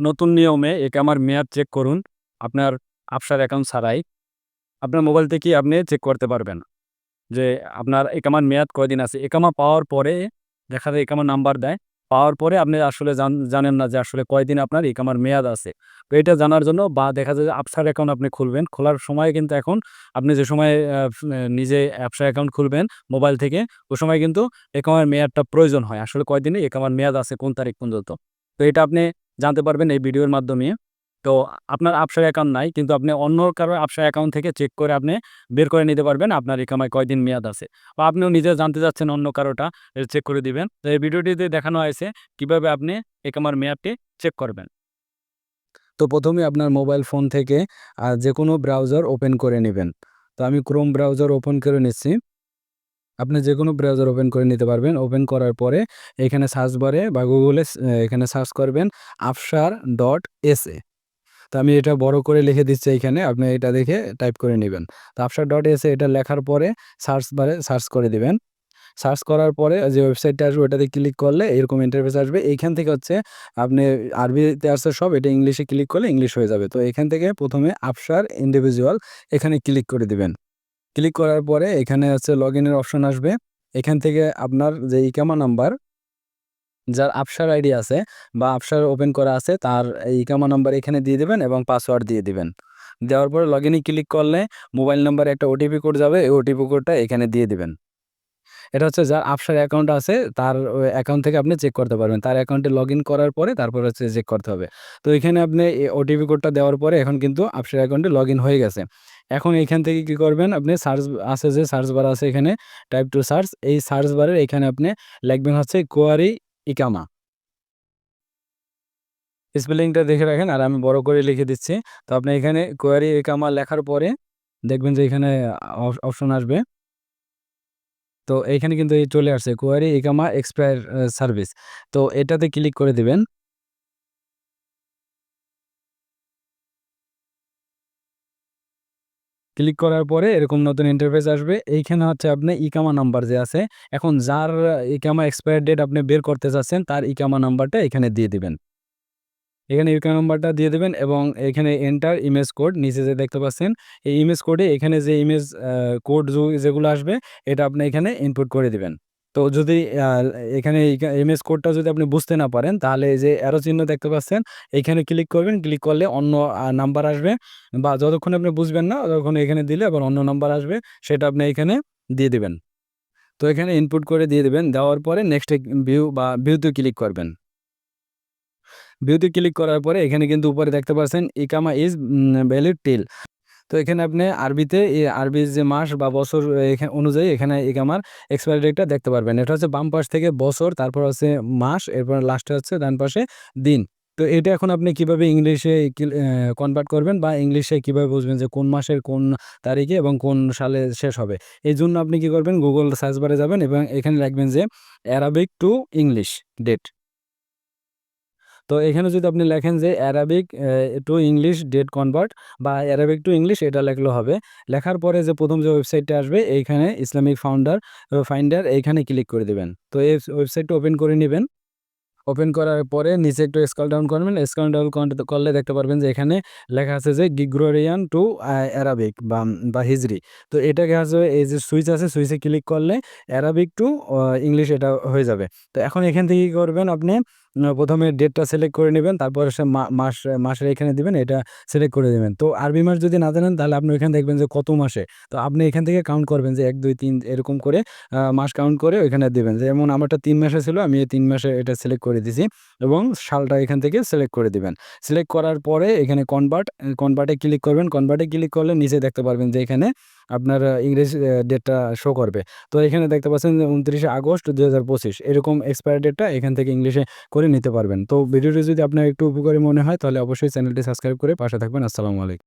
নতুন নিয়মে একামার মেয়াদ চেক করুন, আপনার আফসার অ্যাকাউন্ট ছাড়াই। আপনার মোবাইল থেকেই আপনি চেক করতে পারবেন যে আপনার একামার মেয়াদ কয়দিন আছে। একামা পাওয়ার পরে, দেখা যায় একামার নাম্বার দেয়, পাওয়ার পরে আপনি আসলে জান- জানেন না যে আসলে কয়দিন আপনার একামার মেয়াদ আছে। তো এটা জানার জন্য বা দেখা যায় যে আফসার অ্যাকাউন্ট আপনি খুলবেন, খোলার সময় কিন্তু এখন আপনি যে সময় নিজে অ্যাপসার অ্যাকাউন্ট খুলবেন মোবাইল থেকে, ওই সময় কিন্তু একামার মেয়াদটা প্রয়োজন হয়। আসলে কয়দিনে একামার মেয়াদ আছে, কোন তারিখ পর্যন্ত? তো এটা আপনি জানতে পারবেন এই ভিডিওর মাধ্যমে। তো আপনার আপসার অ্যাকাউন্ট নাই, কিন্তু আপনি অন্য কারও আপসার অ্যাকাউন্ট থেকে চেক করে আপনি বের করে নিতে পারবেন। আপনার একামায় কয়দিন মেয়াদ আছে। বা আপনিও নিজে জানতে যাচ্ছেন অন্য কারোটা চেক করে দিবেন। তো এই ভিডিওটিতে দেখানো হয়েছে কীভাবে আপনি একামার মেয়াদটি চেক করবেন। তো প্রথমে আপনার মোবাইল ফোন থেকে যে কোনো ব্রাউজার ওপেন করে নেবেন। তো আমি ক্রোম ব্রাউজার ওপেন করে নিচ্ছি। আপনি যে কোনো ব্রাউজার ওপেন করে নিতে পারবেন। ওপেন করার পরে এখানে সার্চ বারে বা গুগলে এখানে সার্চ করবেন আফসার ডট এস তো আমি এটা বড় করে লিখে দিচ্ছি এখানে, আপনি এটা দেখে টাইপ করে নেবেন। তো আফসার ডট এস এটা লেখার পরে সার্চ বারে সার্চ করে দিবেন। সার্চ করার পরে যে ওয়েবসাইটটা আসবে ওটাতে ক্লিক করলে এরকম ইন্টারফেস আসবে। এইখান থেকে হচ্ছে আপনি আরবিতে আসছে সব, এটা ইংলিশে ক্লিক করলে ইংলিশ হয়ে যাবে। তো এখান থেকে প্রথমে আফসার ইন্ডিভিজুয়াল এখানে ক্লিক করে দিবেন। ক্লিক করার পরে এখানে হচ্ছে লগ ইনের অপশন আসবে। এখান থেকে আপনার যে ইকামা নাম্বার, যার আপসার আইডি আছে বা আপসার ওপেন করা আছে, তার ইকামা নাম্বার এখানে দিয়ে দেবেন এবং পাসওয়ার্ড দিয়ে দিবেন। দেওয়ার পরে লগ ইনে ক্লিক করলে মোবাইল নাম্বারে একটা ওটিপি কোড যাবে, এই ওটিপি কোডটা এখানে দিয়ে দিবেন। এটা হচ্ছে যার আপসার অ্যাকাউন্ট আছে, তার অ্যাকাউন্ট থেকে আপনি চেক করতে পারবেন। তার অ্যাকাউন্টে লগ করার পরে তারপর হচ্ছে চেক করতে হবে। তো এখানে আপনি ওটিপি কোডটা দেওয়ার পরে এখন কিন্তু আপসার অ্যাকাউন্টে লগ হয়ে গেছে। এখন এখান থেকে কি করবেন আপনি সার্চ আছে যে সার্চ বার আছে এখানে টাইপ টু সার্চ এই সার্চ বারের এখানে আপনি লিখবেন হচ্ছে কোয়ারি ইকামা স্পেলিংটা দেখে রাখেন, আর আমি বড় করে লিখে দিচ্ছি। তো আপনি এখানে কোয়ারি ইকামা লেখার পরে দেখবেন যে এখানে অপশন আসবে। তো এইখানে কিন্তু এই চলে আসছে কোয়ারি ইকামা এক্সপায়ার সার্ভিস তো এটাতে ক্লিক করে দিবেন। ক্লিক করার পরে এরকম নতুন ইন্টারফেস আসবে। এইখানে হচ্ছে আপনি ইকামা নাম্বার যে আছে, এখন যার ইকামা এক্সপায়ার ডেট আপনি বের করতে চাচ্ছেন, তার ইকামা নাম্বারটা এখানে দিয়ে দিবেন। এখানে ইউকে নাম্বারটা দিয়ে দেবেন এবং এখানে এন্টার ইমেজ কোড নিচে যে দেখতে পাচ্ছেন, এই ইমেজ কোডে এখানে যে ইমেজ কোড যেগুলো আসবে, এটা আপনি এখানে ইনপুট করে দিবেন। তো যদি এখানে ইমেজ কোডটা যদি আপনি বুঝতে না পারেন, তাহলে এই যে অ্যারো চিহ্ন দেখতে পাচ্ছেন, এখানে ক্লিক করবেন ক্লিক করলে অন্য নাম্বার আসবে বা যতক্ষণ আপনি বুঝবেন না, ততক্ষণ এখানে দিলে আবার অন্য নাম্বার আসবে, সেটা আপনি এখানে দিয়ে দিবেন। তো এখানে ইনপুট করে দিয়ে দেবেন, দেওয়ার পরে নেক্সট ভিউ বা ভিউতে ক্লিক করবেন। ভিউতে ক্লিক করার পরে এখানে কিন্তু উপরে দেখতে পাচ্ছেন ইকামা ইজ ভ্যালিড টিল তো এখানে আপনি আরবিতে আরবির যে মাস বা বছর এখানে অনুযায়ী এখানে ইকামার এক্সপায়ারি ডেটটা দেখতে পারবেন। এটা হচ্ছে বাম পাশ থেকে বছর, তারপর হচ্ছে মাস, এরপর লাস্টে হচ্ছে ডান পাশে দিন। তো এটা এখন আপনি কীভাবে ইংলিশে কনভার্ট করবেন বা ইংলিশে কীভাবে বুঝবেন যে কোন মাসের কোন তারিখে এবং কোন সালে শেষ হবে? এই জন্য আপনি কি করবেন গুগল সার্চ বারে যাবেন এবং এখানে লিখবেন যে অ্যারাবিক টু ইংলিশ ডেট তো এখানে যদি আপনি লেখেন যে Arabic to English date convert বা অ্যারাবিক টু ইংলিশ এটা লেখলে হবে। লেখার পরে যে প্রথম যে ওয়েবসাইটটা আসবে, এইখানে ইসলামিক ফাউন্ডার ফাইন্ডার এইখানে ক্লিক করে দেবেন। তো এই ওয়েবসাইটটা ওপেন করে নেবেন। ওপেন করার পরে নিচে একটু স্কল ডাউন করবেন। স্কল ডাউন করলে দেখতে পারবেন যে এখানে লেখা আছে যে গিগ্রোরিয়ান টু অ্যারাবিক বা হিজরি তো এটাকে আছে এই যে সুইচ আছে সুইচে ক্লিক করলে অ্যারাবিক টু ইংলিশ এটা হয়ে যাবে। তো এখন এখান থেকে কী করবেন আপনি? প্রথমে ডেটটা সিলেক্ট করে নেবেন, তারপর সে মাস, মাসের এখানে দিবেন, এটা সিলেক্ট করে দেবেন। তো আরবি মাস যদি না জানেন, তাহলে আপনি ওইখানে দেখবেন যে কত মাসে। তো আপনি এখান থেকে কাউন্ট করবেন যে এক, দুই, তিন, এরকম করে মাস কাউন্ট করে ওইখানে দেবেন। যেমন আমারটা তিন মাসে ছিল, আমি এই তিন মাসে এটা সিলেক্ট করে দিছি এবং সালটা এখান থেকে সিলেক্ট করে দিবেন। সিলেক্ট করার পরে এখানে কনভার্ট কনভার্টে ক্লিক করবেন। কনভার্টে ক্লিক করলে নিচে দেখতে পারবেন যে এখানে আপনার ইংরেজি ডেটটা শো করবে। তো এখানে দেখতে পাচ্ছেন উনত্রিশে আগস্ট দু হাজার পঁচিশ, এরকম এক্সপায়ার ডেটটা এখান থেকে ইংলিশে করে নিতে পারবেন। তো ভিডিওটি যদি আপনার একটু উপকারী মনে হয়, তাহলে অবশ্যই চ্যানেলটি সাবস্ক্রাইব করে পাশে থাকবেন। আসসালামু আলাইকুম।